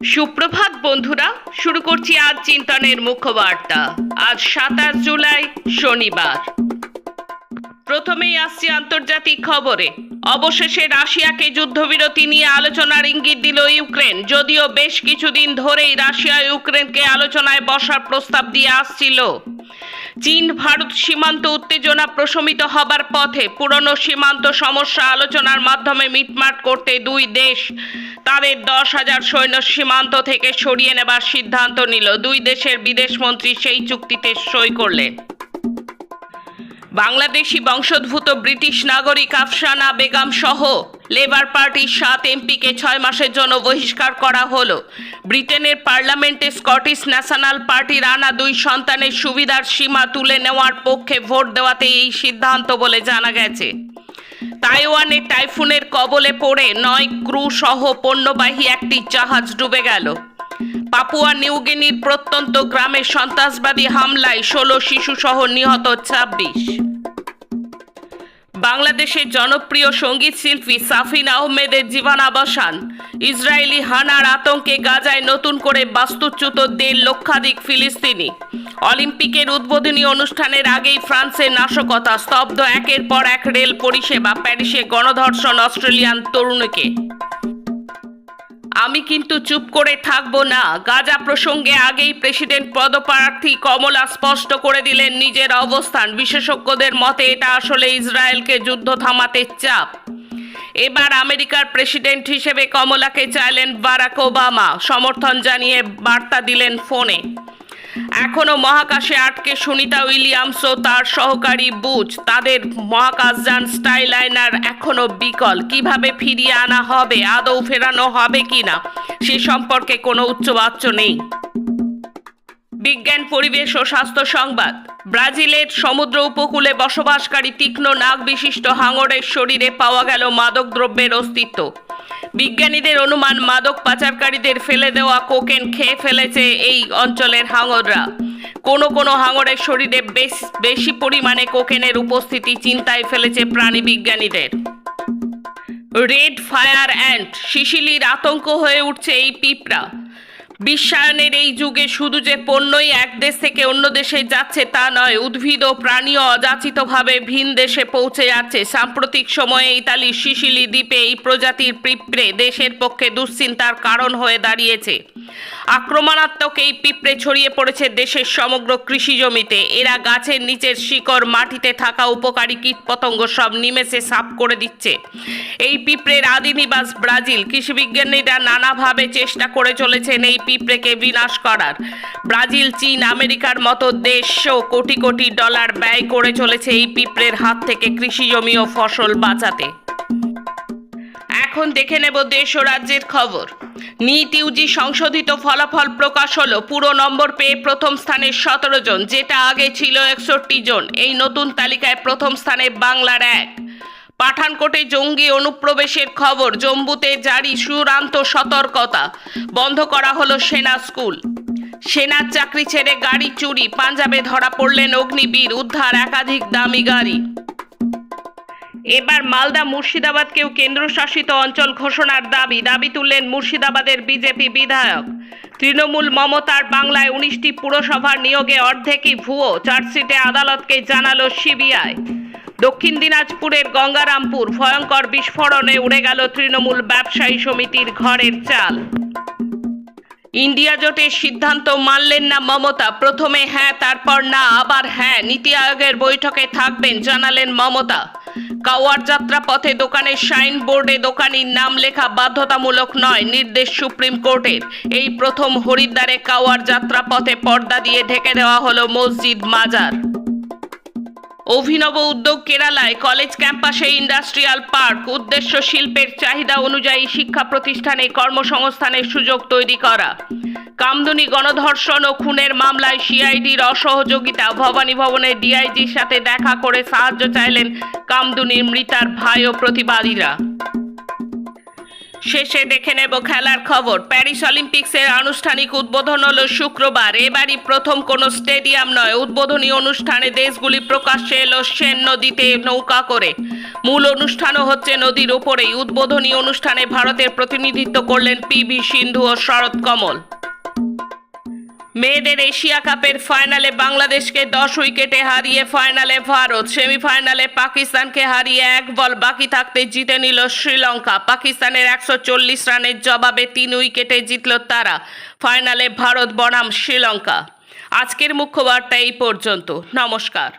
সুপ্রভাত বন্ধুরা, শুরু করছি আজ চিন্তনের মুখ্য বার্তা আজ সাতাশ জুলাই, শনিবার। প্রথমেই আসছি আন্তর্জাতিক খবরে। অবশেষে রাশিয়াকে যুদ্ধবিরতি নিয়ে আলোচনার ইঙ্গিত দিল ইউক্রেন। যদিও বেশ কিছুদিন ধরেই রাশিয়া ইউক্রেনকে আলোচনায় বসার প্রস্তাব দিয়ে আসছিল। চীন, ভারত সীমান্ত উত্তেজনা প্রশমিত হবার পথে পুরনো সীমান্ত সমস্যা আলোচনার মাধ্যমে মিটমাট করতে দুই দেশ তাদের দশ হাজার সৈন্য সীমান্ত থেকে সরিয়ে নেবার সিদ্ধান্ত নিল। দুই দেশের বিদেশমন্ত্রী সেই চুক্তিতে সই করলেন। বাংলাদেশি বংশোদ্ভূত ব্রিটিশ নাগরিক আফসানা বেগম সহ লেবার পার্টির সাত এমপিকে ছয় মাসের জন্য বহিষ্কার করা হলো। ব্রিটেনের পার্লামেন্টে স্কটিশ ন্যাশনাল পার্টির আনা দুই সন্তানের সুবিধার সীমা তুলে নেওয়ার পক্ষে ভোট দেওয়াতে এই সিদ্ধান্ত বলে জানা গেছে। তাইওয়ানে টাইফুনের কবলে পড়ে নয় ক্রু সহ পণ্যবাহী একটি জাহাজ ডুবে গেল। পাপুয়া নিউগিনির প্রত্যন্ত গ্রামে সন্ত্রাসবাদী হামলায় ষোলো শিশুসহ নিহত ছাব্বিশ। বাংলাদেশের জনপ্রিয় সংগীত শিল্পী সাফিন আহমেদের জীবনাবসান। ইসরায়েলি হানার আতঙ্কে গাজায় নতুন করে বাস্তুচ্যুত দেড় লক্ষাধিক ফিলিস্তিনি। অলিম্পিকের উদ্বোধনী অনুষ্ঠানের আগেই ফ্রান্সের নাশকতা, স্তব্ধ একের পর এক রেল পরিষেবা, প্যারিসে গণধর্ষণ অস্ট্রেলিয়ান তরুণীকে। আমি কিন্তু চুপ করে থাকব না। গাজা প্রসঙ্গে আগেই প্রেসিডেন্ট পদপ্রার্থী কমলা স্পষ্ট করে দিলেন নিজের অবস্থান। বিশেষজ্ঞদের মতে এটা আসলে ইসরায়েলকে যুদ্ধ থামাতে চাপ। এবার আমেরিকার প্রেসিডেন্ট হিসেবে কমলাকে চাইলেন বারাক ওবামা। সমর্থন জানিয়ে বার্তা দিলেন ফোনে। এখনও মহাকাশে আটকে সুনিতা উইলিয়ামস ও তার সহকারী বুচ তাদের মহাকাশযান স্টাইলাইনার এখনও বিকল। কীভাবে ফিরিয়ে আনা হবে, আদৌ ফেরানো হবে কিনা, সে সম্পর্কে কোনো উচ্চবাচ্য নেই। বিজ্ঞান, পরিবেশ ও স্বাস্থ্য সংবাদ। ব্রাজিলের সমুদ্র উপকূলে বসবাসকারী তীক্ষ্ণ নাক বিশিষ্ট হাঙরের শরীরে পাওয়া গেল মাদকদ্রব্যের অস্তিত্ব। বিজ্ঞানীদের অনুমান, মাদক পাচারকারীদের ফেলে দেওয়া কোকেন খেয়ে ফেলেছে এই অঞ্চলের হাঙররা। কোনো কোনো হাঙরের শরীরে বেশ, বেশি পরিমাণে কোকেনের উপস্থিতি চিন্তায় ফেলেছে প্রাণী বিজ্ঞানীদের। রেড ফায়ার অ্যান্ড শিশিলির আতঙ্ক হয়ে উঠছে এই পিঁপড়া। বিশ্বায়নের এই যুগে শুধু যে পণ্যই এক দেশ থেকে অন্য দেশে যাচ্ছে তা নয়, উদ্ভিদ ও প্রাণীও অযাচিতভাবে ভিন দেশে পৌঁছে যাচ্ছে। সাম্প্রতিক সময়ে ইতালির সিসিলি দ্বীপে এই প্রজাতির পিঁপড়ে দেশের পক্ষে দুশ্চিন্তার কারণ হয়ে দাঁড়িয়েছে। আক্রমণাত্মক এই পিঁপড়ে ছড়িয়ে পড়েছে দেশের সমগ্র কৃষি জমিতে। এরা গাছের নিচের শিকড়, মাটিতে থাকা উপকারী কীটপতঙ্গ সব নিমেষে সাফ করে দিচ্ছে। এই পিঁপড়ের আদি নিবাস ব্রাজিল কৃষিবিজ্ঞানীরা নানাভাবে চেষ্টা করে চলেছেন এই পিঁপড়েকে বিনাশ করার। ব্রাজিল, চীন, আমেরিকার মতো দেশও কোটি কোটি ডলার ব্যয় করে চলেছে এই পিঁপড়ের হাত থেকে কৃষি জমি ও ফসল বাঁচাতে। এখন দেখে নেব দেশ ও রাজ্যের খবর। নিট ইউজি সংশোধিত ফলাফল প্রকাশ হলো পুরো নম্বর পেয়ে প্রথম স্থানে সতেরো জন, যেটা আগে ছিল একষট্টি জন। এই নতুন তালিকায় প্রথম স্থানে বাংলার এক। পাঠানকোটে জঙ্গি অনুপ্রবেশের খবর, জম্বুতে জারি চূড়ান্ত সতর্কতা। বন্ধ করা হলো সেনা স্কুল। সেনার চাকরি ছেড়ে গাড়ি চুরি, পাঞ্জাবে ধরা পড়লেন অগ্নিবীর, উদ্ধার একাধিক দামি গাড়ি। এবার মালদা মুর্শিদাবাদকেও কেন্দ্রশাসিত অঞ্চল ঘোষণার দাবি দাবি তুললেন মুর্শিদাবাদের বিজেপি বিধায়ক। তৃণমূল মমতার বাংলায় উনিশটি পুরসভার নিয়োগে অর্ধেকই ভুয়ো, চার্জশিটে আদালতকে জানালো সিবিআই। দক্ষিণ দিনাজপুরের গঙ্গারামপুর ভয়ঙ্কর বিস্ফোরণে উড়ে গেল তৃণমূল ব্যবসায়ী সমিতির ঘরের চাল। ইন্ডিয়া জোটের সিদ্ধান্ত মানলেন না মমতা, প্রথমে হ্যাঁ তারপর না, আবার হ্যাঁ নীতি আয়োগের বৈঠকে থাকবেন, জানালেন মমতা। কাওয়ার যাত্রা পথে দোকানের সাইন বোর্ডে দোকানির নাম লেখা বাধ্যতামূলক নয়, নির্দেশ সুপ্রিম কোর্টের। এই প্রথম হরিদ্বারে কাওয়ার যাত্রা পথে পর্দা দিয়ে ঢেকে দেওয়া হলো মসজিদ মাজার। অভিনব উদ্যোগ কেরালায় কলেজ ক্যাম্পাসে ইন্ডাস্ট্রিয়াল পার্ক, উদ্দেশ্য শিল্পের চাহিদা অনুযায়ী শিক্ষা প্রতিষ্ঠানে কর্মসংস্থানের সুযোগ তৈরি করা। কামদুনি গণধর্ষণ ও খুনের মামলায় সিআইডির অসহযোগিতা। ভবানী ভবনে ডিআইজির সাথে দেখা করে সাহায্য চাইলেন কামদুনির মৃতার ভাই ও প্রতিবাদীরা। শেষে দেখে নেব খেলার খবর। প্যারিস অলিম্পিক্সের আনুষ্ঠানিক উদ্বোধন হলো শুক্রবার। এবারই প্রথম কোনো স্টেডিয়াম নয়। উদ্বোধনী অনুষ্ঠানে দেশগুলি প্রকাশ্যে এলো সেন নদীতে নৌকা করে। মূল অনুষ্ঠানও হচ্ছে নদীর ওপরেই উদ্বোধনী অনুষ্ঠানে ভারতের প্রতিনিধিত্ব করলেন পিভি সিন্ধু ও শরৎ কমল। মেয়েদের এশিয়া কাপের ফাইনালে বাংলাদেশকে দশ উইকেটে হারিয়ে ফাইনালে ভারত, সেমিফাইনালে পাকিস্তানকে হারিয়ে এক বল বাকি থাকতে জিতে নিল শ্রীলঙ্কা। পাকিস্তানের একশো চল্লিশ রানের জবাবে তিন উইকেটে জিতল তারা। ফাইনালে ভারত বনাম শ্রীলঙ্কা। আজকের মুখ্য বার্তা এই পর্যন্ত। নমস্কার।